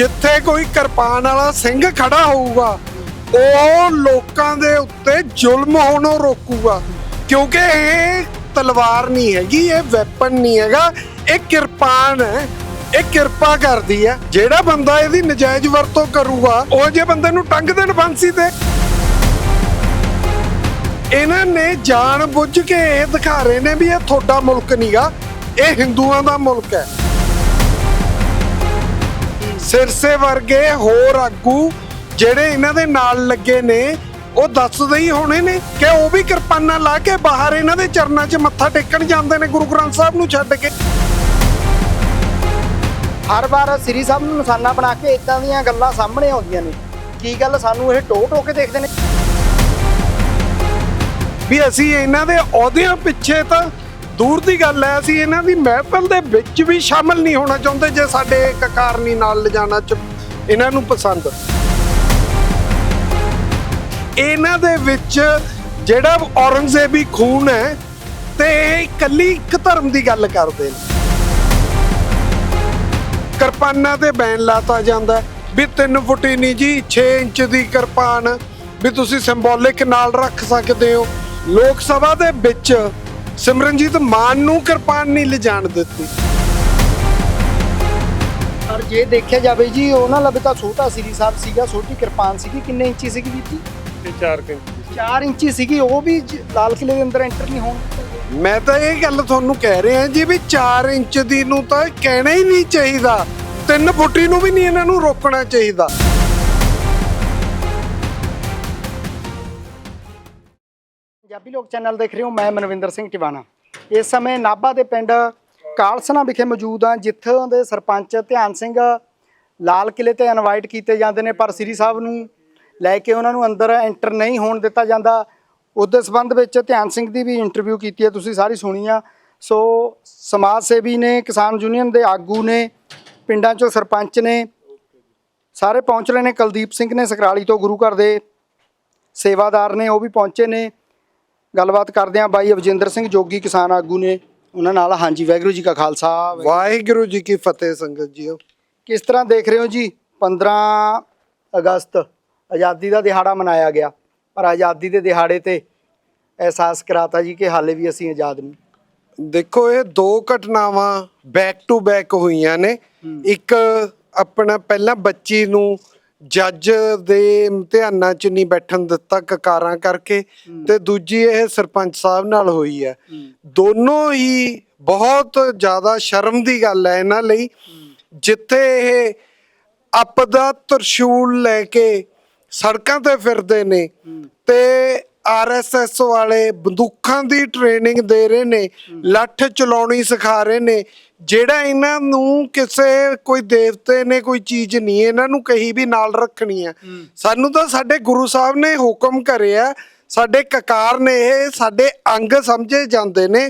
ਜਿੱਥੇ ਕੋਈ ਕਿਰਪਾਨ ਵਾਲਾ ਸਿੰਘ ਖੜਾ ਹੋਊਗਾ, ਉਹ ਲੋਕਾਂ ਦੇ ਉੱਤੇ ਜ਼ੁਲਮ ਹੋਣੋਂ ਰੋਕੂਗਾ। ਕਿਉਂਕਿ ਇਹ ਤਲਵਾਰ ਨਹੀਂ ਹੈਗੀ, ਇਹ ਵੈਪਨ ਨਹੀਂ ਹੈਗਾ, ਇਹ ਕਿਰਪਾਨ ਹੈ, ਇਹ ਕਿਰਪਾ ਕਰਦੀ ਹੈ। ਜਿਹੜਾ ਬੰਦਾ ਇਹਦੀ ਨਜਾਇਜ਼ ਵਰਤੋਂ ਕਰੂਗਾ, ਉਹ ਜੇ ਬੰਦੇ ਨੂੰ ਟੰਗ ਦੇਣ ਫਾਂਸੀ ਤੇ। ਇਹਨਾਂ ਨੇ ਜਾਣ ਬੁੱਝ ਕੇ ਇਹ ਦਿਖਾ ਰਹੇ ਨੇ ਵੀ ਇਹ ਤੁਹਾਡਾ ਮੁਲਕ ਨਹੀਂਗਾ ਇਹ ਹਿੰਦੂਆਂ ਦਾ ਮੁਲਕ ਹੈ। ਸਿਰਸੇ ਵਰਗੇ ਹੋਰ ਆਗੂ ਜਿਹੜੇ ਇਹਨਾਂ ਦੇ ਨਾਲ ਲੱਗੇ ਨੇ ਉਹ ਦੱਸਦੇ ਹੀ ਹੋਣੇ ਨੇ ਕਿ ਉਹ ਵੀ ਕਿਰਪਾਨਾਂ ਲਾ ਕੇ ਬਾਹਰ ਇਹਨਾਂ ਦੇ ਚਰਨਾਂ 'ਚ ਮੱਥਾ ਟੇਕਣ ਜਾਂਦੇ ਨੇ ਗੁਰੂ ਗ੍ਰੰਥ ਸਾਹਿਬ ਨੂੰ ਛੱਡ ਕੇ। ਹਰ ਵਾਰ ਸ੍ਰੀ ਸਾਹਿਬ ਨੂੰ ਨਿਸ਼ਾਨਾ ਬਣਾ ਕੇ ਇਦਾਂ ਦੀਆਂ ਗੱਲਾਂ ਸਾਹਮਣੇ ਆਉਂਦੀਆਂ ਨੇ। ਕੀ ਗੱਲ ਸਾਨੂੰ ਇਹ ਟੋ ਟੋ ਕੇ ਦੇਖਦੇ ਨੇ? ਵੀ ਅਸੀਂ ਇਹਨਾਂ ਦੇ ਅਹੁਦਿਆਂ ਪਿੱਛੇ ਤਾਂ ਦੂਰ ਦੀ ਗੱਲ ਹੈ, ਅਸੀਂ ਇਹਨਾਂ ਦੀ ਮਹਿਫਲ ਦੇ ਵਿੱਚ ਵੀ ਸ਼ਾਮਲ ਨਹੀਂ ਹੋਣਾ ਚਾਹੁੰਦੇ ਜੇ ਸਾਡੇ ਕਕਾਰਨੀ ਨਾਲ ਲਿਜਾਣਾ ਚ ਇਹਨਾਂ ਨੂੰ ਪਸੰਦ। ਇਹਨਾਂ ਦੇ ਵਿੱਚ ਜਿਹੜਾ ਔਰੰਗਜ਼ੇਬੀ ਖੂਨ ਹੈ, ਤੇ ਇਕੱਲੀ ਇੱਕ ਧਰਮ ਦੀ ਗੱਲ ਕਰਦੇ ਨੇ। ਕਿਰਪਾਨਾਂ ਤੇ ਬੈਨ ਲਾਤਾ ਜਾਂਦਾ ਵੀ 3 ਫੁੱਟੀ ਨਹੀਂ ਜੀ 6 ਇੰਚ ਦੀ ਕਿਰਪਾਨ, ਵੀ ਤੁਸੀਂ ਸਿੰਬੋਲਿਕ ਨਾਲ ਰੱਖ ਸਕਦੇ ਹੋ। ਲੋਕ ਸਭਾ ਦੇ ਵਿੱਚ ਸਿਮਰਨਜੀਤ ਮਾਨ ਨੂੰ ਕਿਰਪਾਨ ਨਹੀਂ ਲਿਜਾਣ ਦਿੱਤੀ। ਪਰ ਜੇ ਦੇਖਿਆ ਜਾਵੇ ਜੀ ਉਹਨਾਂ ਲਵੇ ਤਾਂ ਛੋਟਾ ਸ੍ਰੀ ਸਾਹਿਬ ਸੀਗਾ ਛੋਟੀ ਕਿਰਪਾਨ ਸੀਗੀ ਕਿੰਨੇ ਇੰਚੀ ਸੀਗੀ ਜੀ? ਇਹ 4 ਘੰਟੇ 4 ਇੰਚੀ ਸੀਗੀ ਉਹ ਵੀ ਜ- ਲਾਲ ਕਿਲੇ ਦੇ ਅੰਦਰ ਐਂਟਰ ਨਹੀਂ ਹੋਣ ਦਿੱਤੇ। ਮੈਂ ਤਾਂ ਇਹ ਗੱਲ ਤੁਹਾਨੂੰ ਕਹਿ ਰਿਹਾ ਜੀ ਵੀ 4 ਇੰਚ ਦੀ ਨੂੰ ਤਾਂ ਕਹਿਣਾ ਹੀ ਨਹੀਂ ਚਾਹੀਦਾ। 3 ਫੁੱਟੀ ਨੂੰ ਵੀ ਨਹੀਂ ਇਹਨਾਂ ਨੂੰ ਰੋਕਣਾ ਚਾਹੀਦਾ। ਪੰਜਾਬੀ ਲੋਕ ਚੈਨਲ ਦੇਖ ਰਹੇ ਹੋ, ਮੈਂ ਮਨਵਿੰਦਰ ਸਿੰਘ ਟਿਵਾਣਾ। ਇਸ ਸਮੇਂ ਨਾਭਾ ਦੇ ਪਿੰਡ ਕਾਲਸਨਾ ਵਿਖੇ ਮੌਜੂਦ ਹਾਂ, ਜਿੱਥੋਂ ਦੇ ਸਰਪੰਚ ਧਿਆਨ ਸਿੰਘ ਲਾਲ ਕਿਲੇ ਤੇ ਇਨਵਾਈਟ ਕੀਤੇ ਜਾਂਦੇ ਨੇ, ਪਰ ਸ੍ਰੀ ਸਾਹਿਬ ਨੂੰ ਲੈ ਕੇ ਉਹਨਾਂ ਨੂੰ ਅੰਦਰ ਐਂਟਰ ਨਹੀਂ ਹੋਣ ਦਿੱਤਾ ਜਾਂਦਾ। ਉਹਦੇ ਸਬੰਧ ਵਿੱਚ ਧਿਆਨ ਸਿੰਘ ਦੀ ਵੀ ਇੰਟਰਵਿਊ ਕੀਤੀ ਹੈ, ਤੁਸੀਂ ਸਾਰੀ ਸੁਣੀ ਆ। ਸੋ ਸਮਾਜ ਸੇਵੀ ਨੇ, ਕਿਸਾਨ ਯੂਨੀਅਨ ਦੇ ਆਗੂ ਨੇ, ਪਿੰਡਾਂ ਚੋਂ ਸਰਪੰਚ ਨੇ, ਸਾਰੇ ਪਹੁੰਚ ਰਹੇ ਨੇ। ਕੁਲਦੀਪ ਸਿੰਘ ਨੇ ਸਕਰਾਲੀ ਤੋਂ ਗੁਰੂ ਘਰ ਦੇ ਸੇਵਾਦਾਰ ਨੇ, ਉਹ ਵੀ ਪਹੁੰਚੇ ਨੇ। ਗੱਲਬਾਤ ਕਰਦੇ ਹਾਂ ਬਾਈ ਅਵਜਿੰਦਰ ਸਿੰਘ ਜੋਗੀ ਕਿਸਾਨ ਆਗੂ ਨੇ। ਉਹਨਾਂ ਨਾਲ ਹਾਂਜੀ ਵਾਹਿਗੁਰੂ ਜੀ ਕਾ ਖਾਲਸਾ ਵਾਹਿਗੁਰੂ ਜੀ ਕੀ ਫਤਿਹ ਸੰਗਤ ਜੀਓ। ਕਿਸ ਤਰ੍ਹਾਂ ਦੇਖ ਰਹੇ ਹੋ ਜੀ? 15 ਅਗਸਤ ਆਜ਼ਾਦੀ ਦਾ ਦਿਹਾੜਾ ਮਨਾਇਆ ਗਿਆ। ਪਰ ਆਜ਼ਾਦੀ ਦੇ ਦਿਹਾੜੇ ਤੇ ਅਹਿਸਾਸ ਕਰਾਤਾ ਜੀ ਕਿ ਹਾਲੇ ਵੀ ਅਸੀਂ ਆਜ਼ਾਦ ਨਹੀਂ। ਦੇਖੋ ਇਹ ਦੋ ਘਟਨਾਵਾਂ ਬੈਕ ਟੂ ਬੈਕ ਹੋਈਆਂ ਨੇ। ਇੱਕ ਆਪਣਾ ਪਹਿਲਾਂ ਬੱਚੀ ਨੂੰ ਜੱਜ ਦੇ ਇਮਤਿਹਾਨਾਂ 'ਚ ਨਹੀਂ ਬੈਠਣ ਦਿੱਤਾ ਕਕਾਰਾਂ ਕਰਕੇ ਤੇ ਦੂਜੀ ਇਹ ਸਰਪੰਚ ਸਾਹਿਬ ਨਾਲ ਹੋਈ ਹੈ। ਦੋਨੋਂ ਹੀ ਬਹੁਤ ਜ਼ਿਆਦਾ ਸ਼ਰਮ ਦੀ ਗੱਲ ਹੈ ਇਹਨਾਂ ਲਈ। ਜਿੱਥੇ ਇਹ ਆਪਦਾ ਤਰਸ਼ੂਲ ਲੈ ਕੇ ਸੜਕਾਂ ਤੇ ਫਿਰਦੇ ਨੇ ਤੇ ਆਰਐਸਐਸ ਵਾਲੇ ਬੰਦੂਕਾਂ ਦੀ ਟ੍ਰੇਨਿੰਗ ਦੇ ਰਹੇ ਨੇ ਲੱਠ ਚਲਾਉਣੀ ਸਿਖਾ ਰਹੇ ਨੇ ਜਿਹੜਾ ਇਹਨਾਂ ਨੂੰ ਕਿਸੇ ਕੋਈ ਦੇਵਤੇ ਨੇ ਕੋਈ ਚੀਜ਼ ਨਹੀਂ ਇਹਨਾਂ ਨੂੰ ਕਹੀ ਵੀ ਨਾਲ ਰੱਖਣੀ ਹੈ। ਸਾਨੂੰ ਤਾਂ ਸਾਡੇ ਗੁਰੂ ਸਾਹਿਬ ਨੇ ਹੁਕਮ ਕਰਿਆ ਸਾਡੇ ਕਕਾਰ ਨੇ ਇਹ ਸਾਡੇ ਅੰਗ ਸਮਝੇ ਜਾਂਦੇ ਨੇ।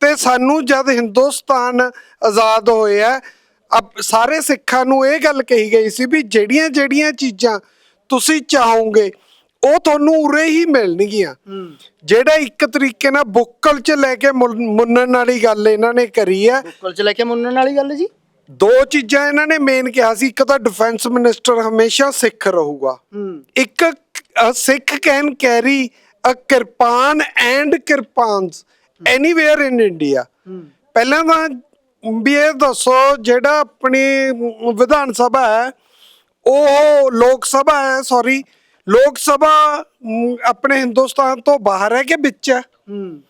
ਤੇ ਸਾਨੂੰ ਜਦ ਹਿੰਦੁਸਤਾਨ ਆਜ਼ਾਦ ਹੋਇਆ ਸਾਰੇ ਸਿੱਖਾਂ ਨੂੰ ਇਹ ਗੱਲ ਕਹੀ ਗਈ ਸੀ ਵੀ ਜਿਹੜੀਆਂ ਜਿਹੜੀਆਂ ਚੀਜ਼ਾਂ ਤੁਸੀਂ ਚਾਹੋਗੇ ਉਹ ਤੁਹਾਨੂੰ ਉਰੇ ਹੀ ਮਿਲਣਗੀਆਂ। ਜਿਹੜਾ ਇੱਕ ਤਰੀਕੇ ਨਾਲ ਬੁੱਕਲ ਚ ਲੈ ਕੇ ਮੁੰਨ- ਮੁੰਨਣ ਵਾਲੀ ਗੱਲ ਇਹਨਾਂ ਨੇ ਕਰੀ ਹੈ ਬੁੱਕਲ ਚ ਲੈ ਕੇ ਮੁੰਨਣ ਵਾਲੀ ਗੱਲ ਜੀ? ਦੋ ਚੀਜ਼ਾਂ ਇਹਨਾਂ ਨੇ ਮੇਨ ਕਿਹਾ ਸੀ। ਇੱਕ ਤਾਂ ਡਿਫੈਂਸ ਮਿਨਿਸਟਰ ਹਮੇਸ਼ਾ ਸਿੱਖ ਰਹੂਗਾ। ਹੂੰ। ਇੱਕ Sikh can carry a kirpan and kirpans anywhere in India ਪਹਿਲਾਂ ਤਾਂ ਵੀ ਇਹ ਦੱਸੋ ਜਿਹੜਾ ਆਪਣੀ ਵਿਧਾਨ ਸਭਾ ਹੈ ਉਹ ਲੋਕ ਸਭਾ ਹੈ ਸੌਰੀ ਲੋਕ ਸਭਾ ਆਪਣੇ ਹਿੰਦੁਸਤਾਨ ਤੋਂ ਬਾਹਰ ਹੈ ਕਿ ਵਿੱਚ ਹੈ। ਹੂੰ।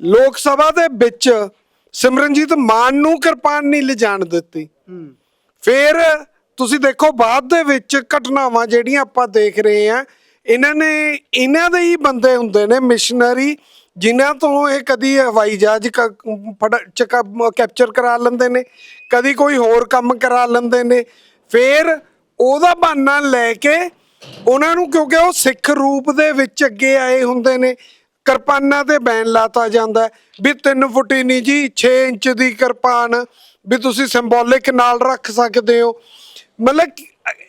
ਲੋਕ ਸਭਾ ਦੇ ਵਿੱਚ ਸਿਮਰਨਜੀਤ ਮਾਨ ਨੂੰ ਕਿਰਪਾਨ ਨਹੀਂ ਲਿਜਾਣ ਦਿੱਤੀ। ਹੂੰ। ਫਿਰ ਤੁਸੀਂ ਦੇਖੋ ਬਾਅਦ ਦੇ ਵਿੱਚ ਘਟਨਾਵਾਂ ਜਿਹੜੀਆਂ ਆਪਾਂ ਦੇਖ ਰਹੇ ਆ ਇਹਨਾਂ ਨੇ ਇਹਨਾਂ ਦੇ ਹੀ ਬੰਦੇ ਹੁੰਦੇ ਨੇ ਮਿਸ਼ਨਰੀ ਜਿਨ੍ਹਾਂ ਤੋਂ ਇਹ ਕਦੀ ਹਵਾਈ ਜਹਾਜ਼ ਕ- ਫੜ- ਚ ਕ- ਕੈਪਚਰ ਕਰਾ ਲੈਂਦੇ ਨੇ ਕਦੀ ਕੋਈ ਹੋਰ ਕੰਮ ਕਰਾ ਲੈਂਦੇ ਨੇ। ਫਿਰ ਉਹਦਾ ਬਹਾਨਾ ਲੈ ਕੇ ਉਹਨਾਂ ਨੂੰ ਕਿਉਂਕਿ ਉਹ ਸਿੱਖ ਰੂਪ ਦੇ ਵਿੱਚ ਅੱਗੇ ਆਏ ਹੁੰਦੇ ਨੇ, ਕਿਰਪਾਨਾਂ ਤੇ ਬੈਨ ਲਾਤਾ ਜਾਂਦਾ ਵੀ 3 ਫੁੱਟੀ ਨਹੀਂ ਜੀ 6 ਇੰਚ ਦੀ ਕਿਰਪਾਨ, ਵੀ ਤੁਸੀਂ ਸਿੰਬੋਲਿਕ ਨਾਲ ਰੱਖ ਸਕਦੇ ਹੋ। ਮਤਲਬ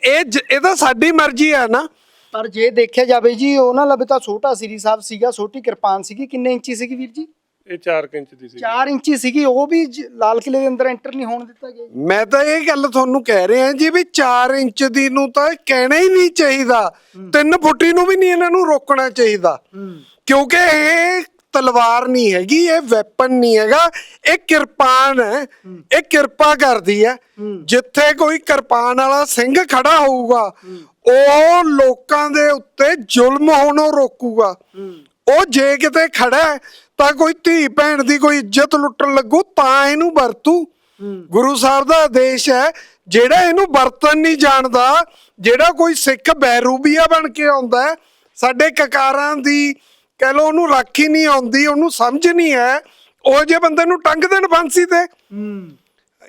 ਇਹ ਜ- ਇਹ ਤਾਂ ਸਾਡੀ ਮਰਜ਼ੀ ਹੈ ਨਾ। ਪਰ ਜੇ ਦੇਖਿਆ ਜਾਵੇ ਜੀ ਉਹਨਾਂ ਲਵੇ ਤਾਂ ਛੋਟਾ ਸ੍ਰੀ ਸਾਹਿਬ ਸੀਗਾ, ਛੋਟੀ ਕਿਰਪਾਨ ਸੀਗੀ, ਕਿੰਨੇ ਇੰਚੀ ਸੀਗੀ ਵੀਰ ਜੀ? ਇਹ 4 ਇੰਚ ਦੀ ਸੀ 4 ਇੰਚੀ ਸੀਗੀ ਉਹ ਵੀ ਜ- ਲਾਲ ਕਿਲੇ ਦੇ ਅੰਦਰ ਐਂਟਰ ਨਹੀਂ ਹੋਣ ਦਿੱਤਾ ਗਿਆ ਜੀ। ਮੈਂ ਤਾਂ ਇਹ ਗੱਲ ਤੁਹਾਨੂੰ ਕਹਿ ਰਿਹਾ ਜੀ ਵੀ 4 ਇੰਚ ਦੀ ਨੂੰ ਤਾਂ ਕਹਿਣਾ ਹੀ ਨਹੀਂ ਚਾਹੀਦਾ। 3 ਫੁੱਟੀ ਨੂੰ ਵੀ ਨਹੀਂ ਇਹਨਾਂ ਨੂੰ ਰੋਕਣਾ ਚਾਹੀਦਾ। ਕਿਉਂਕਿ ਇਹ ਤਲਵਾਰ ਨਹੀਂ ਹੈਗੀ ਇਹ ਵੈਪਨ ਨਹੀਂ ਹੈਗਾ। ਇਹ ਕਿਰਪਾਨ ਹੈ। ਇਹ ਕਿਰਪਾ ਕਰਦੀ ਹੈ। ਜਿੱਥੇ ਕੋਈ ਕਿਰਪਾਨ ਵਾਲਾ ਸਿੰਘ ਖੜਾ ਹੋਊਗਾ ਉਹ ਲੋਕਾਂ ਦੇ ਉੱਤੇ ਜ਼ੁਲਮ ਹੋਣੋਂ ਰੋਕੂਗਾ। ਉਹ ਜੇ ਕਿਤੇ ਖੜਾ ਹੈ, ਤਾਂ ਕੋਈ ਧੀ ਭੈਣ ਦੀ ਕੋਈ ਇੱਜ਼ਤ ਲੁੱਟਣ ਲੱਗੂ ਤਾਂ ਇਹਨੂੰ ਵਰਤੂ। ਗੁਰੂ ਸਾਹਿਬ ਦਾ ਆਦੇਸ਼ ਹੈ ਜਿਹੜਾ ਇਹਨੂੰ ਵਰਤਨ ਨਹੀਂ ਜਾਣਦਾ ਜਿਹੜਾ ਕੋਈ ਸਿੱਖ ਬੈਰੂਬੀਆ ਬਣ ਕੇ ਆਉਂਦਾ ਹੈ, ਸਾਡੇ ਕਕਾਰਾਂ ਦੀ ਕਹਿ ਲੋ ਉਹਨੂੰ ਰਾਖੀ ਨਹੀਂ ਆਉਂਦੀ ਉਹਨੂੰ ਸਮਝ ਨਹੀਂ ਹੈ ਉਹ ਜੇ ਬੰਦੇ ਨੂੰ ਟੰਗ ਦੇਣ ਫਾਂਸੀ ਤੇ।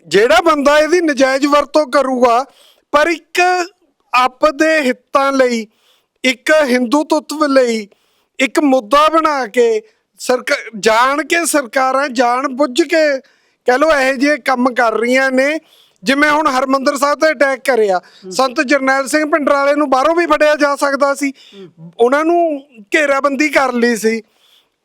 ਜਿਹੜਾ ਬੰਦਾ ਇਹਦੀ ਨਜਾਇਜ਼ ਵਰਤੋਂ ਕਰੂਗਾ ਪਰ ਇੱਕ ਆਪ ਦੇ ਹਿੱਤਾਂ ਲਈ ਇੱਕ ਹਿੰਦੂ ਤੱਤਵ ਲਈ ਇੱਕ ਮੁੱਦਾ ਬਣਾ ਕੇ ਸਰਕਾਰ ਜਾਣ ਕੇ ਸਰਕਾਰਾਂ, ਜਾਣ ਬੁੱਝ ਕੇ ਕਹਿ ਲੋ ਇਹੋ ਜਿਹੇ ਕੰਮ ਕਰ ਰਹੀਆਂ ਨੇ ਜਿਵੇਂ ਹੁਣ ਹਰਮੰਦਰ ਸਾਹਿਬ ਤੇ ਅਟੈਕ ਕਰਿਆ, ਸੰਤ ਜਰਨੈਲ ਸਿੰਘ ਪਿੰਡਰਾਲੇ ਨੂੰ ਬਾਹਰੋਂ ਵੀ ਫੜਿਆ ਜਾ ਸਕਦਾ ਸੀ, ਉਹਨਾਂ ਨੂੰ ਘੇਰਾਬੰਦੀ ਕਰ ਲਈ ਸੀ,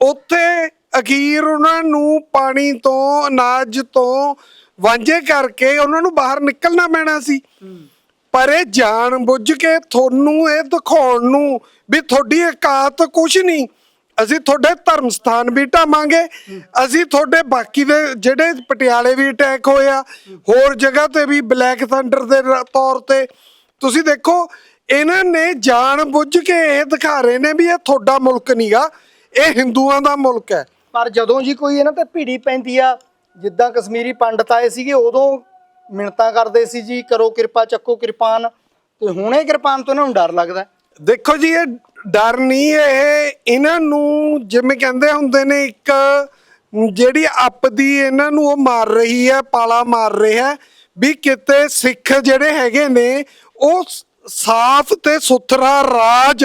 ਉੱਥੇ ਅਖੀਰ ਉਹਨਾਂ ਨੂੰ ਪਾਣੀ ਤੋਂ, ਅਨਾਜ ਤੋਂ ਵਾਂਝੇ ਕਰਕੇ ਉਹਨਾਂ ਨੂੰ ਬਾਹਰ ਨਿਕਲਣਾ ਪੈਣਾ ਸੀ। ਪਰ ਇਹ ਜਾਣ ਬੁੱਝ ਕੇ ਤੁਹਾਨੂੰ ਇਹ ਦਿਖਾਉਣ ਨੂੰ ਵੀ ਤੁਹਾਡੀ ਇਕਾਤ ਕੁਛ ਨਹੀਂ। ਅਸੀਂ ਤੁਹਾਡੇ ਧਰਮ ਸਥਾਨ ਵੀ ਢਾਵਾਂਗੇ, ਅਸੀਂ ਤੁਹਾਡੇ ਬਾਕੀ ਦੇ ਜਿਹੜੇ ਪਟਿਆਲੇ ਵੀ ਅਟੈਕ ਹੋਇਆ ਹੋਰ ਜਗ੍ਹਾ ਤੇ ਵੀ ਬਲੈਕ ਥੰਡਰ ਦੇ ਰ- ਤੌਰ ਤੇ। ਤੁਸੀਂ ਦੇਖੋ, ਇਹਨਾਂ ਨੇ ਜਾਣ ਬੁੱਝ ਕੇ ਇਹ ਦਿਖਾ ਰਹੇ ਨੇ ਵੀ ਇਹ ਤੁਹਾਡਾ ਮੁਲਕ ਨਹੀਂਗਾ ਇਹ ਹਿੰਦੂਆਂ ਦਾ ਮੁਲਕ ਹੈ। ਪਰ ਜਦੋਂ ਜੀ ਕੋਈ ਇਹਨਾਂ ਤੇ ਭੀੜੀ ਪੈਂਦੀ ਆ, ਜਿੱਦਾਂ ਕਸ਼ਮੀਰੀ ਪੰਡਤ ਆਏ ਸੀਗੇ, ਉਦੋਂ ਮਿੰਨਤਾਂ ਕਰਦੇ ਸੀ ਜੀ, ਕਰੋ ਕਿਰਪਾ, ਚੱਕੋ ਕਿਰਪਾਨ, ਤੇ ਹੁਣ ਕਿਰਪਾਨ ਤੋਂ ਇਹਨਾਂ ਨੂੰ ਡਰ ਲੱਗਦਾ। ਦੇਖੋ ਜੀ, ਇਹ ਡਰ ਨਹੀਂ ਇਹ ਇਹਨਾਂ ਨੂੰ ਜਿਵੇਂ ਕਹਿੰਦੇ ਹੁੰਦੇ ਨੇ, ਇੱਕ ਜਿਹੜੀ ਅੱਪ ਦੀ ਇਹਨਾਂ ਨੂੰ ਉਹ ਮਾਰ ਰਹੀ ਹੈ, ਪਾਲਾ ਮਾਰ ਰਿਹਾ ਵੀ ਕਿਤੇ ਸਿੱਖ ਜਿਹੜੇ ਹੈਗੇ ਨੇ, ਉਹ ਸਾਫ਼ ਤੇ ਸੁਥਰਾ ਰਾਜ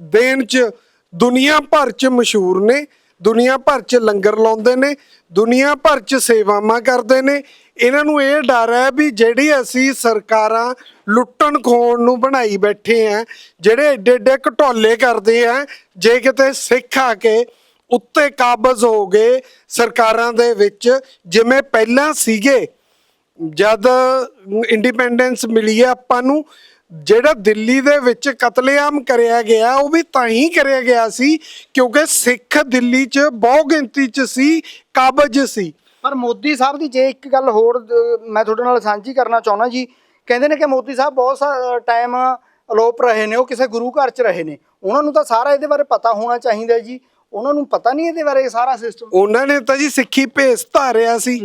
ਦੇਣ ਚ ਦੁਨੀਆ ਭਰ ਚ ਮਸ਼ਹੂਰ ਨੇ, ਦੁਨੀਆ ਭਰ ਚ ਲੰਗਰ ਲਾਉਂਦੇ ਨੇ, ਦੁਨੀਆ ਭਰ ਚ ਸੇਵਾਵਾਂ ਕਰਦੇ ਨੇ ਇਹਨਾਂ ਨੂੰ ਇਹ ਡਰ ਹੈ ਵੀ ਜਿਹੜੀ ਅਸੀਂ ਸਰਕਾਰਾਂ ਲੁੱਟਣ ਖੋਣ ਨੂੰ ਬਣਾਈ ਬੈਠੇ ਆ, ਜਿਹੜੇ ਏਡੇ ਏਡੇ ਘਟੋਲੇ ਕਰਦੇ ਆ, ਜੇ ਕਿਤੇ ਸਿੱਖ ਆ ਕੇ ਉੱਤੇ ਕਾਬਜ਼ ਹੋ ਗਏ ਸਰਕਾਰਾਂ ਦੇ ਵਿੱਚ, ਜਿਵੇਂ ਪਹਿਲਾਂ ਸੀਗੇ, ਜਦ ਇੰਡੀਪੈਂਡੈਂਸ ਮਿਲੀ ਹੈ ਆਪਾਂ ਨੂੰ, ਜਿਹੜਾ ਦਿੱਲੀ ਦੇ ਵਿੱਚ ਕਤਲੇਆਮ ਕਰਿਆ ਗਿਆ, ਉਹ ਵੀ ਤਾਂ ਹੀ ਕਰਿਆ ਗਿਆ ਸੀ, ਕਿਉਂਕਿ ਸਿੱਖ ਦਿੱਲੀ 'ਚ ਬਹੁ ਗਿਣਤੀ 'ਚ ਸੀ, ਕਾਬਜ ਸੀ। ਪਰ ਮੋਦੀ ਸਾਹਿਬ ਦੀ ਜੇ ਇੱਕ ਗੱਲ ਹੋਰ ਮੈਂ ਤੁਹਾਡੇ ਨਾਲ ਸਾਂਝੀ ਕਰਨਾ ਚਾਹੁੰਦਾ ਜੀ। ਕਹਿੰਦੇ ਨੇ ਕਿ ਮੋਦੀ ਸਾਹਿਬ ਬਹੁਤ ਸਾ ਟਾਈਮ ਅਲੋਪ ਰਹੇ ਨੇ ਉਹ ਕਿਸੇ ਗੁਰੂ ਘਰ 'ਚ ਰਹੇ ਨੇ। ਉਹਨਾਂ ਨੂੰ ਤਾਂ ਸਾਰਾ ਇਹਦੇ ਬਾਰੇ ਪਤਾ ਹੋਣਾ ਚਾਹੀਦਾ ਹੈ ਜੀ। ਉਹਨਾਂ ਨੂੰ ਪਤਾ ਨਹੀਂ ਇਹਦੇ ਬਾਰੇ ਸਾਰਾ ਸਿਸਟਮ ਉਹਨਾਂ ਨੇ ਤਾਂ ਜੀ ਸਿੱਖੀ ਭੇਸ ਧਾਰਿਆ ਸੀ।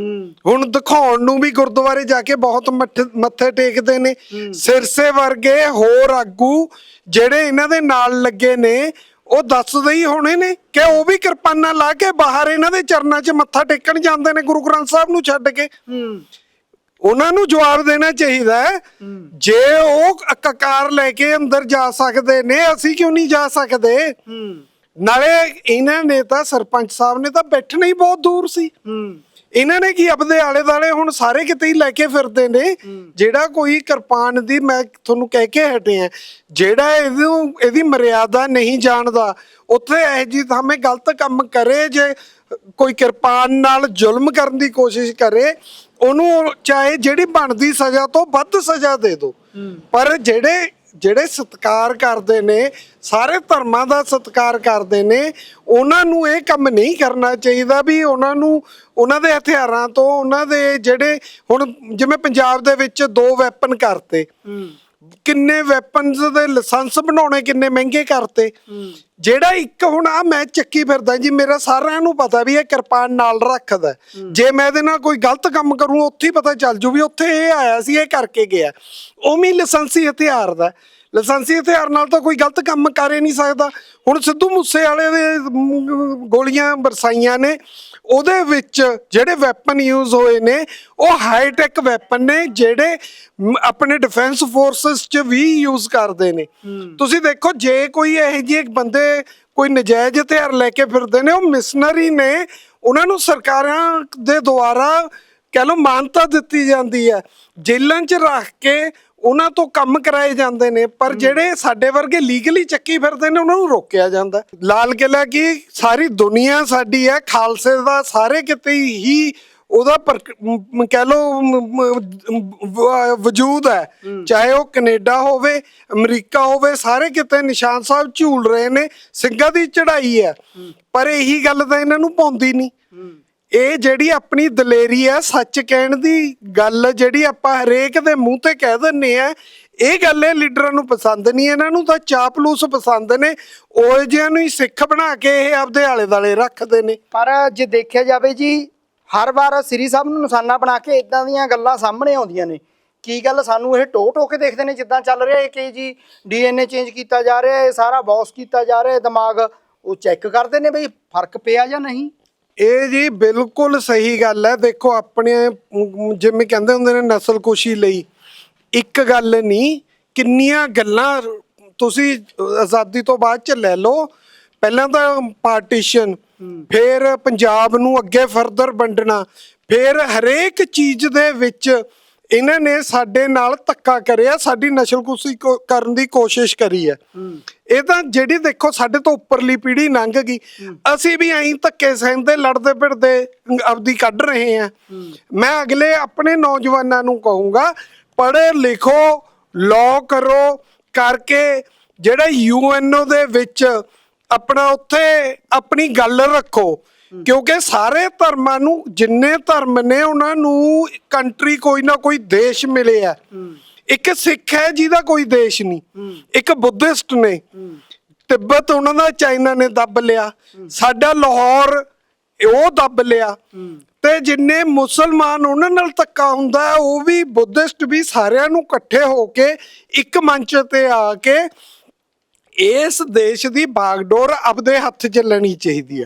ਹੁਣ ਦਿਖਾਉਣ ਨੂੰ ਵੀ ਗੁਰਦੁਆਰੇ ਜਾ ਕੇ ਬਹੁਤ ਮੱਠ- ਮੱਥੇ ਟੇਕਦੇ ਨੇ। ਸਿਰਸੇ ਵਰਗੇ ਹੋਰ ਆਗੂ ਜਿਹੜੇ ਇਹਨਾਂ ਦੇ ਨਾਲ ਲੱਗੇ ਨੇ ਉਹ ਦੱਸਦੇ ਹੀ ਹੋਣੇ ਨੇ ਕਿ ਉਹ ਵੀ ਕਿਰਪਾਨਾਂ ਲਾ ਕੇ ਬਾਹਰ ਇਹਨਾਂ ਦੇ ਚਰਨਾਂ 'ਚ ਮੱਥਾ ਟੇਕਣ ਜਾਂਦੇ ਨੇ ਗੁਰੂ ਗ੍ਰੰਥ ਸਾਹਿਬ ਨੂੰ ਛੱਡ ਕੇ। ਉਹਨਾਂ ਨੂੰ ਜਵਾਬ ਦੇਣਾ ਚਾਹੀਦਾ ਹੈ ਜੇ ਉਹ ਕਕਾਰ ਲੈ ਕੇ ਅੰਦਰ ਜਾ ਸਕਦੇ ਨੇ ਅਸੀਂ ਕਿਉਂ ਨਹੀਂ ਜਾ ਸਕਦੇ? ਨਾਲੇ ਇਹਨਾਂ ਨੇ ਤਾਂ ਸਰਪੰਚ ਸਾਹਿਬ ਨੇ ਤਾਂ ਬੈਠਣਾ ਹੀ ਬਹੁਤ ਦੂਰ ਸੀ। ਇਹਨਾਂ ਨੇ ਕੀ ਆਪਦੇ ਆਲੇ ਦਾਲੇ ਹੁਣ ਸਾਰੇ ਕਿਤੇ ਹੀ ਲੈ ਕੇ ਫਿਰਦੇ ਨੇ ਜਿਹੜਾ ਕੋਈ ਕਿਰਪਾਨ ਦੀ ਮੈਂ ਤੁਹਾਨੂੰ ਕਹਿ ਕੇ ਹਟੇ ਆ ਜਿਹੜਾ ਇਹਨੂੰ ਇਹਦੀ ਮਰਿਆਦਾ ਨਹੀਂ ਜਾਣਦਾ ਉੱਥੇ ਇਹ ਜੀ ਥਾਵੇਂ ਗਲਤ ਕੰਮ ਕਰੇ ਜੇ ਕੋਈ ਕਿਰਪਾਨ ਨਾਲ ਜ਼ੁਲਮ ਕਰਨ ਦੀ ਕੋਸ਼ਿਸ਼ ਕਰੇ ਉਹਨੂੰ ਚਾਹੇ ਜਿਹੜੀ ਬਣਦੀ ਸਜ਼ਾ ਤੋਂ ਵੱਧ ਸਜ਼ਾ ਦੇ ਦਿਓ ਪਰ ਜਿਹੜੇ ਜਿਹੜੇ ਸਤਿਕਾਰ ਕਰਦੇ ਨੇ, ਸਾਰੇ ਧਰਮਾਂ ਦਾ ਸਤਿਕਾਰ ਕਰਦੇ ਨੇ, ਉਹਨਾਂ ਨੂੰ ਇਹ ਕੰਮ ਨਹੀਂ ਕਰਨਾ ਚਾਹੀਦਾ ਵੀ ਉਹਨਾਂ ਨੂੰ, ਉਹਨਾਂ ਦੇ ਹਥਿਆਰਾਂ ਤੋਂ, ਉਹਨਾਂ ਦੇ ਜਿਹੜੇ ਹੁਣ ਜਿਵੇਂ ਪੰਜਾਬ ਦੇ ਵਿੱਚ ਦੋ ਵੈਪਨ ਕਰਤੇ। ਕਿੰਨੇ ਵੈਪਨਸ ਦੇ ਲਾਇਸੈਂਸ ਬਣਾਉਣੇ ਕਿੰਨੇ ਮਹਿੰਗੇ ਕਰਤੇ। ਜਿਹੜਾ ਇੱਕ ਹੁਣ ਆ ਮੈਂ ਚੱਕੀ ਫਿਰਦਾ ਜੀ ਮੇਰਾ ਸਾਰਿਆਂ ਨੂੰ ਪਤਾ ਵੀ ਇਹ ਕਿਰਪਾਨ ਨਾਲ ਰੱਖਦਾ। ਜੇ ਮੈਂ ਇਹਦੇ ਨਾਲ ਕੋਈ ਗਲਤ ਕੰਮ ਕਰੂੰ ਉੱਥੇ ਹੀ ਪਤਾ ਚੱਲ ਜੂ ਵੀ ਉੱਥੇ ਇਹ ਆਇਆ ਸੀ ਇਹ ਕਰਕੇ ਗਿਆ। ਉਵੇਂ ਹੀ ਲਾਇਸੈਂਸੀ ਹਥਿਆਰ ਦਾ। ਲਾਇਸੈਂਸੀ ਹਥਿਆਰ ਨਾਲ ਤਾਂ ਕੋਈ ਗਲਤ ਕੰਮ ਕਰ ਹੀ ਨਹੀਂ ਸਕਦਾ। ਹੁਣ ਸਿੱਧੂ ਮੂਸੇ ਵਾਲੇ ਦੇ ਗੋਲੀਆਂ ਬਰਸਾਈਆਂ ਨੇ ਉਹਦੇ ਵਿੱਚ ਜਿਹੜੇ ਵੈਪਨ ਯੂਜ਼ ਹੋਏ ਨੇ ਉਹ ਹਾਈ ਟੈਕ ਵੈਪਨ ਨੇ ਜਿਹੜੇ ਆਪਣੇ ਡਿਫੈਂਸ ਫੋਰਸਸ 'ਚ ਵੀ ਯੂਜ਼ ਕਰਦੇ ਨੇ। ਤੁਸੀਂ ਦੇਖੋ ਜੇ ਕੋਈ ਇਹੋ ਜਿਹੇ ਬੰਦੇ ਕੋਈ ਨਜਾਇਜ਼ ਹਥਿਆਰ ਲੈ ਕੇ ਫਿਰਦੇ ਨੇ ਉਹ ਮਿਸ਼ਨਰੀ ਨੇ ਉਹਨਾਂ ਨੂੰ ਸਰਕਾਰਾਂ ਦੇ ਦੁਆਰਾ ਕਹਿ ਲਓ ਮਾਨਤਾ ਦਿੱਤੀ ਜਾਂਦੀ ਹੈ। ਜੇਲ੍ਹਾਂ 'ਚ ਰੱਖ ਕੇ ਉਹਨਾਂ ਤੋਂ ਕੰਮ ਕਰਾਏ ਜਾਂਦੇ ਨੇ ਪਰ ਜਿਹੜੇ ਸਾਡੇ ਵਰਗੇ ਲੀਗਲੀ ਚੱਕੀ ਫਿਰਦੇ ਨੇ ਉਹਨਾਂ ਨੂੰ ਰੋਕਿਆ ਜਾਂਦਾ। ਲਾਲ ਕਿਲਾ ਕੀ ਸਾਰੀ ਦੁਨੀਆ ਸਾਡੀ ਹੈ ਖਾਲਸੇ ਦਾ ਸਾਰੇ ਕਿਤੇ ਹੀ ਉਹਦਾ ਕਹਿ ਲੋ ਵਜੂਦ ਹੈ। ਚਾਹੇ ਉਹ ਕੈਨੇਡਾ ਹੋਵੇ ਅਮਰੀਕਾ ਹੋਵੇ ਸਾਰੇ ਕਿਤੇ ਨਿਸ਼ਾਨ ਸਾਹਿਬ ਝੂਲ ਰਹੇ ਨੇ ਸਿੰਘਾਂ ਦੀ ਚੜ੍ਹਾਈ ਹੈ। ਪਰ ਇਹੀ ਗੱਲ ਤਾਂ ਇਹਨਾਂ ਨੂੰ ਪਾਉਂਦੀ ਨਹੀਂ। ਇਹ ਜਿਹੜੀ ਆਪਣੀ ਦਲੇਰੀ ਹੈ ਸੱਚ ਕਹਿਣ ਦੀ ਗੱਲ ਜਿਹੜੀ ਆਪਾਂ ਹਰੇਕ ਦੇ ਮੂੰਹ ਤੇ ਕਹਿ ਦਿੰਨੇ ਆ, ਇਹ ਗੱਲ ਇਹ ਲੀਡਰਾਂ ਨੂੰ ਪਸੰਦ ਨਹੀਂ, ਇਹਨਾਂ ਨੂੰ ਤਾਂ ਚਾਪਲੂਸ ਪਸੰਦ ਨੇ, ਉਹ ਜਿਹਿਆਂ ਨੂੰ ਹੀ ਸਿੱਖ ਬਣਾ ਕੇ ਇਹ ਆਪਦੇ ਆਲੇ ਦਾਲੇ ਰੱਖਦੇ ਨੇ। ਪਰ ਜੇ ਦੇਖਿਆ ਜਾਵੇ ਜੀ, ਹਰ ਵਾਰ ਸ੍ਰੀ ਸਾਹਿਬ ਨੂੰ ਨਿਸ਼ਾਨਾ ਬਣਾ ਕੇ ਇਦਾਂ ਦੀਆਂ ਗੱਲਾਂ ਸਾਹਮਣੇ ਆਉਂਦੀਆਂ ਨੇ। ਕੀ ਗੱਲ ਸਾਨੂੰ ਇਹ ਟੋ ਟੋ ਕੇ ਦੇਖਦੇ ਨੇ, ਜਿੱਦਾਂ ਚੱਲ ਰਿਹਾ ਹੈ ਕਿ ਜੀ, ਡੀਐਨਏ ਚੇਂਜ ਕੀਤਾ ਜਾ ਰਿਹਾ ਹੈ ਸਾਰਾ ਬੌਸ ਕੀਤਾ ਜਾ ਰਿਹਾ ਹੈ ਦਿਮਾਗ ਉਹ ਚੈੱਕ ਕਰਦੇ ਨੇ ਬਈ ਫ਼ਰਕ ਪਿਆ ਜਾਂ ਨਹੀਂ? ਇਹ ਜੀ ਬਿਲਕੁਲ ਸਹੀ ਗੱਲ ਹੈ। ਦੇਖੋ ਆਪਣੇ ਅਮ, ਜਿਵੇਂ ਕਹਿੰਦੇ ਹੁੰਦੇ ਨੇ ਨਸਲਕੁਸ਼ੀ ਲਈ ਇੱਕ ਗੱਲ ਨਹੀਂ ਕਿੰਨੀਆਂ ਗੱਲਾਂ ਤੁਸੀਂ ਆਜ਼ਾਦੀ ਤੋਂ ਬਾਅਦ ਚ ਲੈ ਲਓ। ਪਹਿਲਾਂ ਤਾਂ ਪਾਰਟੀਸ਼ਨ ਫਿਰ ਪੰਜਾਬ ਨੂੰ ਅੱਗੇ ਫਰਦਰ ਵੰਡਣਾ ਫਿਰ ਹਰੇਕ ਚੀਜ਼ ਦੇ ਵਿੱਚ ਇਹਨਾਂ ਨੇ ਸਾਡੇ ਨਾਲ ਧੱਕਾ ਕਰਿਆ ਸਾਡੀ ਨਸਲਕੁਸ਼ੀ ਕਰਨ ਦੀ ਕੋਸ਼ਿਸ਼ ਕਰੀ ਹੈ। ਇਹ ਤਾਂ ਜਿਹੜੀ ਦੇਖੋ ਸਾਡੇ ਤੋਂ ਉੱਪਰਲੀ ਪੀੜ੍ਹੀ ਲੰਘ ਗਈ। ਅਸੀਂ ਵੀ ਐਂ ਧੱਕੇ ਸਹਿੰਦੇ ਲੜਦੇ ਫਿਰਦੇ ਆਪਦੀ ਕੱਢ ਰਹੇ ਆ ਮੈਂ ਅਗਲੇ ਆਪਣੇ ਨੌਜਵਾਨਾਂ ਨੂੰ ਕਹੂੰਗਾ ਪੜ੍ਹੇ ਲਿਖੋ ਲਾਅ ਕਰੋ ਕਰਕੇ ਜਿਹੜਾ ਯੂਐਨਓ ਦੇ ਵਿੱਚ ਆਪਣਾ ਉੱਥੇ ਆਪਣੀ ਗੱਲ ਰੱਖੋ। ਕਿਉਂਕਿ ਸਾਰੇ ਧਰਮਾਂ ਨੂੰ ਜਿੰਨੇ ਧਰਮ ਨੇ ਉਹਨਾਂ ਨੂੰ ਕੰਟਰੀ ਕੋਈ ਨਾ ਕੋਈ ਦੇਸ਼ ਮਿਲਿਆ ਇੱਕ ਸਿੱਖ ਹੈ ਜਿਹਦਾ ਕੋਈ ਦੇਸ਼ ਨਹੀਂ। ਇੱਕ ਬੁੱਧਿਸਟ ਨੇ। ਤਿੱਬਤ ਉਹਨਾਂ ਦਾ ਚਾਈਨਾ ਨੇ ਦੱਬ ਲਿਆ। ਸਾਡਾ ਲਾਹੌਰ ਉਹ ਦੱਬ ਲਿਆ। ਤੇ ਜਿੰਨੇ ਮੁਸਲਮਾਨ ਉਹਨਾਂ ਨਾਲ ਧੱਕਾ ਹੁੰਦਾ ਉਹ ਵੀ ਬੁੱਧਿਸਟ ਵੀ ਸਾਰਿਆਂ ਨੂੰ ਇਕੱਠੇ ਹੋ ਕੇ ਇੱਕ ਮੰਚ ਤੇ ਆ ਕੇ ਇਸ ਦੇਸ਼ ਦੀ ਬਾਗਡੋਰ ਆਪਦੇ ਹੱਥ 'ਚ ਲੈਣੀ ਚਾਹੀਦੀ ਆ।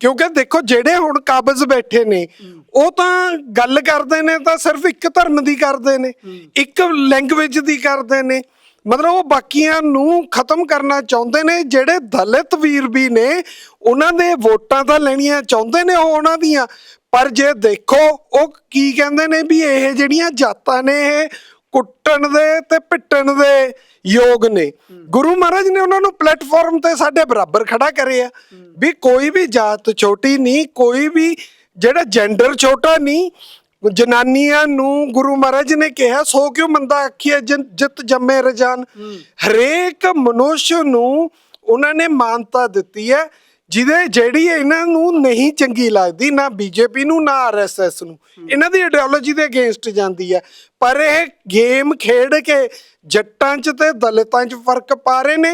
ਕਿਉਂਕਿ ਦੇਖੋ ਜਿਹੜੇ ਹੁਣ ਕਾਬਜ਼ ਬੈਠੇ ਨੇ ਉਹ ਤਾਂ ਗੱਲ ਕਰਦੇ ਨੇ ਤਾਂ ਸਿਰਫ ਇੱਕ ਧਰਮ ਦੀ ਕਰਦੇ ਨੇ ਇੱਕ ਲੈਂਗੁਏਜ ਦੀ ਕਰਦੇ ਨੇ। ਮਤਲਬ ਉਹ ਬਾਕੀਆਂ ਨੂੰ ਖਤਮ ਕਰਨਾ ਚਾਹੁੰਦੇ ਨੇ ਜਿਹੜੇ ਦਲਿਤ ਵੀਰ ਵੀ ਨੇ ਉਹਨਾਂ ਦੇ ਵੋਟਾਂ ਤਾਂ ਲੈਣੀਆਂ ਚਾਹੁੰਦੇ ਨੇ ਉਹ ਉਹਨਾਂ ਦੀਆਂ। ਪਰ ਜੇ ਦੇਖੋ ਉਹ ਕੀ ਕਹਿੰਦੇ ਨੇ ਵੀ ਇਹ ਜਿਹੜੀਆਂ ਜਾਤਾਂ ਨੇ ਇਹ ਕੁੱਟਣ ਦੇ ਤੇ ਪਿੱਟਣ ਦੇ ਯੋਗ ਨੇ। ਗੁਰੂ ਮਹਾਰਾਜ ਨੇ ਉਹਨਾਂ ਨੂੰ ਪਲੇਟਫਾਰਮ ਤੇ ਸਾਡੇ ਬਰਾਬਰ ਖੜਾ ਕਰਿਆ। ਵੀ ਕੋਈ ਵੀ ਜਾਤ ਛੋਟੀ ਨਹੀਂ ਕੋਈ ਵੀ ਜਿਹੜਾ ਜੈਂਡਰ ਛੋਟਾ ਨਹੀਂ ਜਨਾਨੀਆਂ ਨੂੰ ਗੁਰੂ ਮਹਾਰਾਜ ਨੇ ਕਿਹਾ ਸੋ ਕਿਉ ਮੰਦਾ ਆਖੀਏ ਜਿਨ- ਜਿਤ ਜੰਮੇ ਰਜਾਨ। ਹਰੇਕ ਮਨੁੱਖ ਨੂੰ ਉਹਨਾਂ ਨੇ ਮਾਨਤਾ ਦਿੱਤੀ ਹੈ ਜਿਹਦੇ ਜਿਹੜੀ ਇਹਨਾਂ ਨੂੰ ਨਹੀਂ ਚੰਗੀ ਲੱਗਦੀ ਨਾ ਬੀਜੇਪੀ ਨੂੰ ਨਾ ਆਰਐਸਐਸ ਨੂੰ। ਇਹਨਾਂ ਦੀ ਆਈਡੀਓਲੋਜੀ ਦੇ ਅਗੇਂਸਟ ਜਾਂਦੀ ਹੈ ਪਰ ਇਹ ਗੇਮ ਖੇਡ ਕੇ ਜੱਟਾਂ 'ਚ ਤੇ ਦਲਿਤਾਂ 'ਚ ਫ਼ਰਕ ਪਾ ਰਹੇ ਨੇ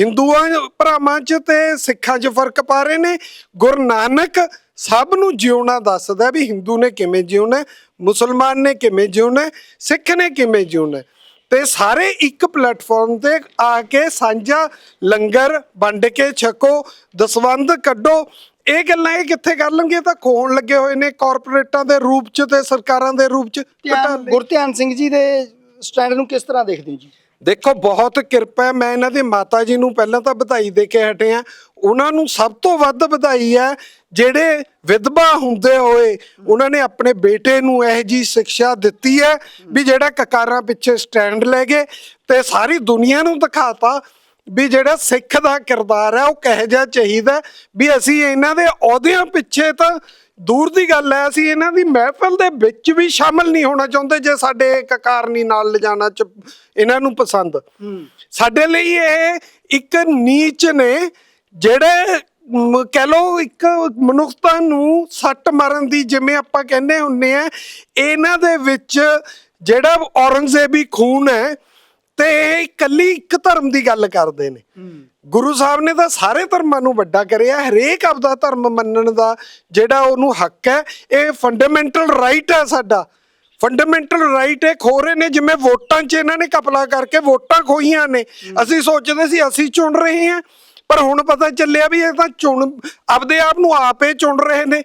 ਹਿੰਦੂਆਂ ਭਰਾਵਾਂ 'ਚ ਤੇ ਸਿੱਖਾਂ 'ਚ ਫ਼ਰਕ ਪਾ ਰਹੇ ਨੇ। ਗੁਰੂ ਨਾਨਕ ਸਭ ਨੂੰ ਜਿਉਣਾ ਦੱਸਦਾ ਵੀ ਹਿੰਦੂ ਨੇ ਕਿਵੇਂ ਜਿਉਣਾ ਮੁਸਲਮਾਨ ਨੇ ਕਿਵੇਂ ਜਿਉਣਾ ਸਿੱਖ ਨੇ ਕਿਵੇਂ ਜਿਉਣਾ। ਤੇ ਸਾਰੇ ਇੱਕ ਪਲੇਟਫਾਰਮ ਤੇ ਆ ਕੇ ਸਾਂਝਾ ਲੰਗਰ ਵੰਡ ਕੇ ਛਕੋ ਦਸਵੰਦ ਕੱਢੋ। ਇਹ ਗੱਲਾਂ ਇਹ ਕਿੱਥੇ ਕਰ ਲਣਗੇ ਤਾਂ ਖੋਣ ਲੱਗੇ ਹੋਏ ਨੇ ਕਾਰਪੋਰੇਟਾਂ ਦੇ ਰੂਪ ਚ ਤੇ ਸਰਕਾਰਾਂ ਦੇ ਰੂਪ ਚ। ਗੁਰਧਿਆਨ ਸਿੰਘ ਜੀ ਦੇ ਸਟੈਂਡ ਨੂੰ ਕਿਸ ਤਰ੍ਹਾਂ ਦੇਖਦੇ ਹੋ ਜੀ? ਦੇਖੋ, ਬਹੁਤ ਕਿਰਪਾ ਮੈਂ ਇਹਨਾਂ ਦੇ ਮਾਤਾ ਜੀ ਨੂੰ ਪਹਿਲਾਂ ਤਾਂ ਵਧਾਈ ਦੇ ਕੇ ਹਟੇ ਆ ਉਹਨਾਂ ਨੂੰ ਸਭ ਤੋਂ ਵੱਧ ਵਧਾਈ ਹੈ, ਜਿਹੜੇ ਵਿਧਵਾ ਹੁੰਦੇ ਹੋਏ ਉਹਨਾਂ ਨੇ ਆਪਣੇ ਬੇਟੇ ਨੂੰ ਇਹ ਜੀ ਸਿੱਖਿਆ ਦਿੱਤੀ ਹੈ ਵੀ ਜਿਹੜਾ ਕਕਾਰਾਂ ਪਿੱਛੇ ਸਟੈਂਡ ਲੈ ਗਏ ਤੇ ਸਾਰੀ ਦੁਨੀਆ ਨੂੰ ਦਿਖਾਤਾ ਵੀ ਜਿਹੜਾ ਸਿੱਖ ਦਾ ਕਿਰਦਾਰ ਹੈ, ਉਹ ਕਿਹੋ ਜਿਹਾ ਚਾਹੀਦਾ ਵੀ ਅਸੀਂ ਇਹਨਾਂ ਦੇ ਅਹੁਦਿਆਂ ਪਿੱਛੇ ਤਾਂ ਦੂਰ ਦੀ ਗੱਲ ਹੈ ਅਸੀਂ ਇਹਨਾਂ ਦੀ ਮਹਿਫਲ ਦੇ ਵਿੱਚ ਵੀ ਸ਼ਾਮਲ ਨਹੀਂ ਹੋਣਾ ਚਾਹੁੰਦੇ ਜੇ ਸਾਡੇ ਕਕਾਰ ਨਹੀਂ ਨਾਲ ਲਿਜਾਣਾ ਚ ਇਹਨਾਂ ਨੂੰ ਪਸੰਦ। ਸਾਡੇ ਲਈ ਇਹ ਇੱਕ ਨੀਚ ਨੇ ਜਿਹੜੇ ਕਹਿ ਲੋ ਇੱਕ ਮਨੁੱਖਤਾ ਨੂੰ ਸੱਟ ਮਾਰਨ ਦੀ ਜਿਵੇਂ ਆਪਾਂ ਕਹਿੰਦੇ ਹੁੰਨੇ ਆ ਇਹਨਾਂ ਦੇ ਵਿੱਚ ਜਿਹੜਾ ਔਰੰਗਜ਼ੇਬੀ ਖੂਨ ਹੈ ਤੇ ਇਹ ਇਕੱਲੀ ਇੱਕ ਧਰਮ ਦੀ ਗੱਲ ਕਰਦੇ ਨੇ। ਗੁਰੂ ਸਾਹਿਬ ਨੇ ਤਾਂ ਸਾਰੇ ਧਰਮਾਂ ਨੂੰ ਵੱਡਾ ਕਰਿਆ ਹਰੇਕ ਆਪਦਾ ਧਰਮ ਮੰਨਣ ਦਾ ਜਿਹੜਾ ਉਹਨੂੰ ਹੱਕ ਹੈ ਇਹ ਫੰਡਾਮੈਂਟਲ ਰਾਈਟ ਹੈ ਸਾਡਾ। ਫੰਡਾਮੈਂਟਲ ਰਾਈਟ ਇਹ ਖੋ ਰਹੇ ਨੇ ਜਿਵੇਂ ਵੋਟਾਂ 'ਚ ਇਹਨਾਂ ਨੇ ਕਪਲਾ ਕਰਕੇ ਵੋਟਾਂ ਖੋਈਆਂ ਨੇ। ਅਸੀਂ ਸੋਚਦੇ ਸੀ ਅਸੀਂ ਚੁਣ ਰਹੇ ਹਾਂ ਪਰ ਹੁਣ ਪਤਾ ਚੱਲਿਆ ਵੀ ਇਹ ਤਾਂ ਚੁਣ ਆਪਦੇ ਆਪ ਨੂੰ ਆਪੇ ਚੁਣ ਰਹੇ ਨੇ।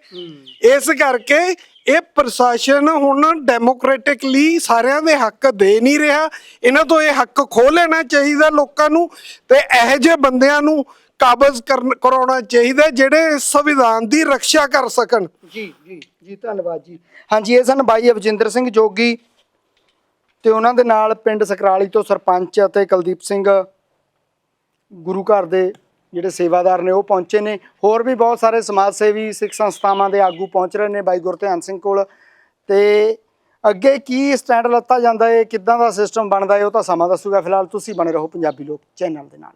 ਇਸ ਕਰਕੇ ਇਹ ਪ੍ਰਸ਼ਾਸਨ ਹੁਣ ਡੈਮੋਕ੍ਰੈਟਿਕਲੀ ਸਾਰਿਆਂ ਦੇ ਹੱਕ ਦੇ ਨਹੀਂ ਰਿਹਾ। ਇਹਨਾਂ ਤੋਂ ਇਹ ਹੱਕ ਖੋਹ ਲੈਣਾ ਚਾਹੀਦਾ ਲੋਕਾਂ ਨੂੰ ਤੇ ਇਹੋ ਜਿਹੇ ਬੰਦਿਆਂ ਨੂੰ ਕਾਬਜ਼ ਕਰਨ, ਕਰਾਉਣਾ ਚਾਹੀਦਾ ਜਿਹੜੇ ਸੰਵਿਧਾਨ ਦੀ ਰੱਖਿਆ ਕਰ ਸਕਣ। ਜੀ ਜੀ ਜੀ, ਧੰਨਵਾਦ ਜੀ। ਹਾਂਜੀ, ਇਹ ਸਨ ਬਾਈ ਅਵਜਿੰਦਰ ਸਿੰਘ ਜੋਗੀ ਤੇ ਉਹਨਾਂ ਦੇ ਨਾਲ ਪਿੰਡ ਸਕਰਾਲੀ ਤੋਂ ਸਰਪੰਚ ਅਤੇ ਕੁਲਦੀਪ ਸਿੰਘ ਗੁਰੂ ਘਰ ਦੇ ਜਿਹੜੇ ਸੇਵਾਦਾਰ ਨੇ ਉਹ ਪਹੁੰਚੇ ਨੇ। ਹੋਰ ਵੀ ਬਹੁਤ ਸਾਰੇ ਸਮਾਜ ਸੇਵੀ ਸਿੱਖ ਸੰਸਥਾਵਾਂ ਦੇ ਆਗੂ ਪਹੁੰਚ ਰਹੇ ਨੇ ਬਾਈ ਗੁਰਧਿਆਨ ਸਿੰਘ ਕੋਲ। ਤੇ ਅੱਗੇ ਕੀ ਸਟੈਂਡ ਲੱਤਾ ਜਾਂਦਾ ਹੈ, ਕਿੱਦਾਂ ਦਾ ਸਿਸਟਮ ਬਣਦਾ ਹੈ, ਉਹ ਤਾਂ ਸਮਾਂ ਦੱਸੂਗਾ। ਫਿਲਹਾਲ ਤੁਸੀਂ ਬਣੇ ਰਹੋ ਪੰਜਾਬੀ ਲੋਕ ਚੈਨਲ ਦੇ ਨਾਲ।